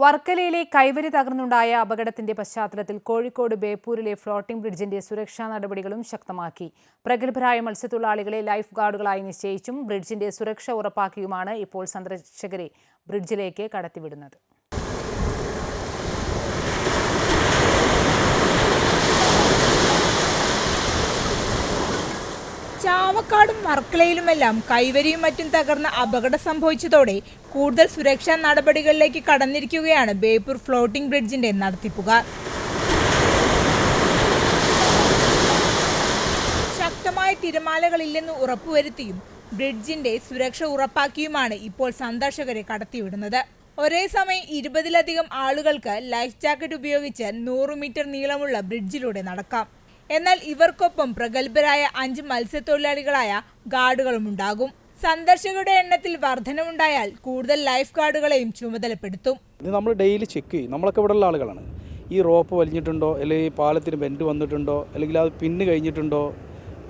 വർക്കലയിലെ കൈവരി തകർന്നുണ്ടായ അപകടത്തിന്റെ പശ്ചാത്തലത്തിൽ കോഴിക്കോട് ബേപ്പൂരിലെ ഫ്ലോട്ടിംഗ് ബ്രിഡ്ജിന്റെ സുരക്ഷാ നടപടികളും ശക്തമാക്കി. പ്രഗത്ഭരായ മത്സ്യത്തൊഴിലാളികളെ ലൈഫ് ഗാർഡുകളായി നിശ്ചയിച്ചും ബ്രിഡ്ജിന്റെ സുരക്ഷ ഉറപ്പാക്കിയുമാണ് ഇപ്പോൾ സന്ദർശകരെ ബ്രിഡ്ജിലേക്ക് കടത്തിവിടുന്നത്. ചാവക്കാടും വർക്കലയിലുമെല്ലാം കൈവരിയും മറ്റും തകർന്ന അപകടം സംഭവിച്ചതോടെ കൂടുതൽ സുരക്ഷാ നടപടികളിലേക്ക് കടന്നിരിക്കുകയാണ് ബേപ്പൂർ ഫ്ലോട്ടിംഗ് ബ്രിഡ്ജിന്റെ നടത്തിപ്പുകാർ. ശക്തമായ തിരമാലകളില്ലെന്ന് ഉറപ്പുവരുത്തിയും ബ്രിഡ്ജിന്റെ സുരക്ഷ ഉറപ്പാക്കിയുമാണ് ഇപ്പോൾ സന്ദർശകരെ കടത്തിവിടുന്നത്. ഒരേ സമയം ഇരുപതിലധികം ആളുകൾക്ക് ലൈഫ് ജാക്കറ്റ് ഉപയോഗിച്ച് നൂറ് മീറ്റർ നീളമുള്ള ബ്രിഡ്ജിലൂടെ നടക്കാം. എന്നാൽ ഇവർക്കൊപ്പം പ്രഗത്ഭരായ അഞ്ച് മത്സ്യത്തൊഴിലാളികളായ ഗാർഡുകളും ഉണ്ടാകും. സന്ദർശകരുടെ എണ്ണത്തിൽ വർധനമുണ്ടായാൽ കൂടുതൽ ലൈഫ് ഗാർഡുകളെയും ചുമതലപ്പെടുത്തും. നമ്മൾ ഡെയിലി ചെക്ക് ചെയ്യും. നമ്മളൊക്കെ ഇവിടെ ഉള്ള ആളുകളാണ്. ഈ റോപ്പ് വലിഞ്ഞിട്ടുണ്ടോ? അല്ലെങ്കിൽ പാലത്തിന് ബെൻഡ് വന്നിട്ടുണ്ടോ? അല്ലെങ്കിൽ അത് പിന്ന് കഴിഞ്ഞിട്ടുണ്ടോ?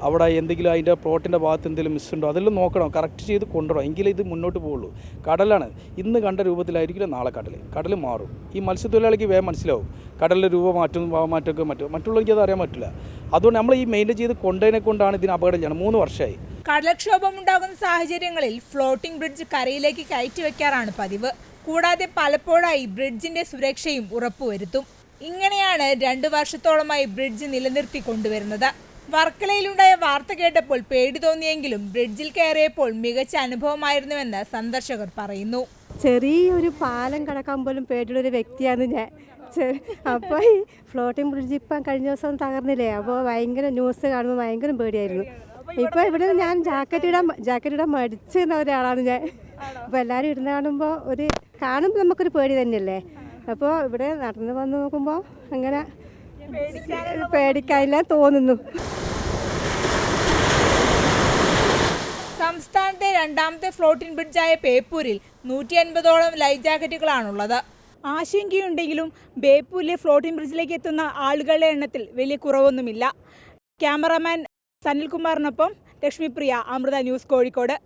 അവിടെ എന്തെങ്കിലും അതിന്റെ പ്ലോട്ടിന്റെ ഭാഗത്ത് എന്തെങ്കിലും ഉണ്ടോ? അതെല്ലാം നോക്കണം. കറക്റ്റ് ചെയ്ത് കൊണ്ടുവരണം. എങ്കിലേ ഇത് മുന്നോട്ട് പോകുള്ളൂ. കടലാണ്. ഇന്ന് കണ്ട രൂപത്തിലായിരിക്കില്ല നാളെ കടൽ കടൽ മാറും. ഈ മത്സ്യത്തൊഴിലാളിക്ക് വേഗം മനസ്സിലാവും. കടലിന്റെ രൂപ മാറ്റും ഭാവമാറ്റമൊക്കെ മറ്റും മറ്റുള്ളവർക്ക് അത് അറിയാൻ പറ്റില്ല. അതുകൊണ്ട് നമ്മൾ ഈ മെയിന്റെയിൻ ചെയ്ത് കൊണ്ടതിനെ കൊണ്ടാണ് ഇതിന് അപകടം ചെയ്യണം മൂന്ന് വർഷമായി. കടലക്ഷോഭം ഉണ്ടാകുന്ന സാഹചര്യങ്ങളിൽ ഫ്ലോട്ടിംഗ് ബ്രിഡ്ജ് കരയിലേക്ക് കയറ്റി വെക്കാറാണ് പതിവ്. കൂടാതെ പലപ്പോഴായി ബ്രിഡ്ജിന്റെ സുരക്ഷയും ഉറപ്പുവരുത്തും. ഇങ്ങനെയാണ് രണ്ടു വർഷത്തോളമായി ബ്രിഡ്ജ് നിലനിർത്തി കൊണ്ടുവരുന്നത്. വർക്കലയിലുണ്ടായ വാർത്ത കേട്ടപ്പോൾ പേടി തോന്നിയെങ്കിലും ബ്രിഡ്ജിൽ കയറിയപ്പോൾ മികച്ച അനുഭവമായിരുന്നുവെന്ന് സന്ദർശകർ പറയുന്നു. ചെറിയൊരു പാലം കടക്കാൻ പോലും പേടിയുള്ള ഒരു വ്യക്തിയാണ് ഞാൻ. അപ്പോൾ ഈ ഫ്ലോട്ടിംഗ് ബ്രിഡ്ജ് ഇപ്പം കഴിഞ്ഞ ദിവസം തകർന്നില്ലേ? അപ്പോൾ ഭയങ്കര ന്യൂസ് കാണുമ്പോൾ ഭയങ്കര പേടിയായിരുന്നു. ഇപ്പോൾ ഇവിടെ ഞാൻ ജാക്കറ്റ് ഇടാൻ ജാക്കറ്റ് ഇടാൻ മടിച്ചിരുന്ന ഒരാളാണ് ഞാൻ. അപ്പോൾ എല്ലാവരും ഇരുന്ന് കാണുമ്പോൾ ഒരു കാണുമ്പോൾ നമുക്കൊരു പേടി തന്നെയല്ലേ? അപ്പോൾ ഇവിടെ നടന്നു വന്ന് നോക്കുമ്പോൾ അങ്ങനെ പേടിക്കാനില്ല തോന്നുന്നു. സംസ്ഥാനത്തെ രണ്ടാമത്തെ ഫ്ലോട്ടിംഗ് ബ്രിഡ്ജായ പേപ്പൂരിൽ നൂറ്റി അൻപതോളം ലൈഫ് ജാക്കറ്റുകളാണുള്ളത്. ആശങ്കയുണ്ടെങ്കിലും ബേപ്പൂരിലെ ഫ്ലോട്ടിംഗ് ബ്രിഡ്ജിലേക്ക് എത്തുന്ന ആളുകളുടെ എണ്ണത്തിൽ വലിയ കുറവൊന്നുമില്ല. ക്യാമറാമാൻ സനിൽകുമാറിനൊപ്പം ലക്ഷ്മിപ്രിയ അമൃത ന്യൂസ് കോഴിക്കോട്.